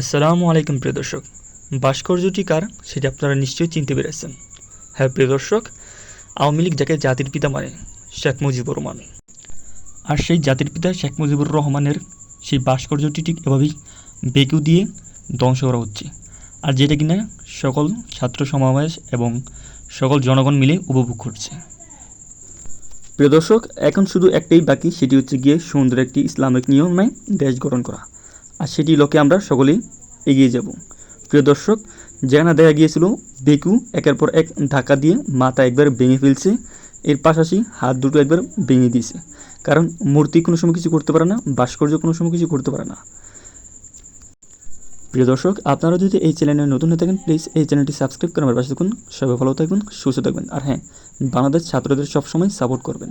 আসসালামু আলাইকুম প্রিয় দর্শক। ভাস্কর্যটি কার? সেটি আপনারা নিশ্চয়ই চিনতে পেরেছেন। হ্যাঁ প্রিয় দর্শক, আওয়ামী লীগ যাকে জাতির পিতা মানে শেখ মুজিবুর রহমান। আর সেই জাতির পিতা শেখ মুজিবুর রহমানের সেই ভাস্কর্যটি ঠিক এভাবেই বেকু দিয়ে ধ্বংস করা হচ্ছে। আর যেটা কিনা সকল ছাত্র সমাবেশ এবং সকল জনগণ মিলে উপভোগ করছে। প্রিয় দর্শক, এখন শুধু একটাই বাকি, সেটি হচ্ছে গিয়ে সুন্দর একটি ইসলামিক নিয়মে দেশ গঠন করা। আর সেটি লক্ষ্যে আমরা সকলেই এগিয়ে যাব। প্রিয় দর্শক, যেখানে দেখা গিয়েছিল বেকু একের পর এক ধাক্কা দিয়ে মাথা একবার ভেঙে ফেলছে, এর পাশাপাশি হাত দুটো একবার ভেঙে দিয়েছে। কারণ মূর্তি কোনো সময় কিছু করতে পারে না, ভাস্কর্য কোনো সময় কিছু করতে পারে না। প্রিয় দর্শক, আপনারা যদি এই চ্যানেলে নতুন হয়ে থাকেন প্লিজ এই চ্যানেলটি সাবস্ক্রাইব করে আমার পাশে থাকুন। সবাই ভালো থাকবেন, সুস্থ থাকবেন। আর হ্যাঁ বাংলাদেশ ছাত্রদের সবসময় সাপোর্ট করবেন।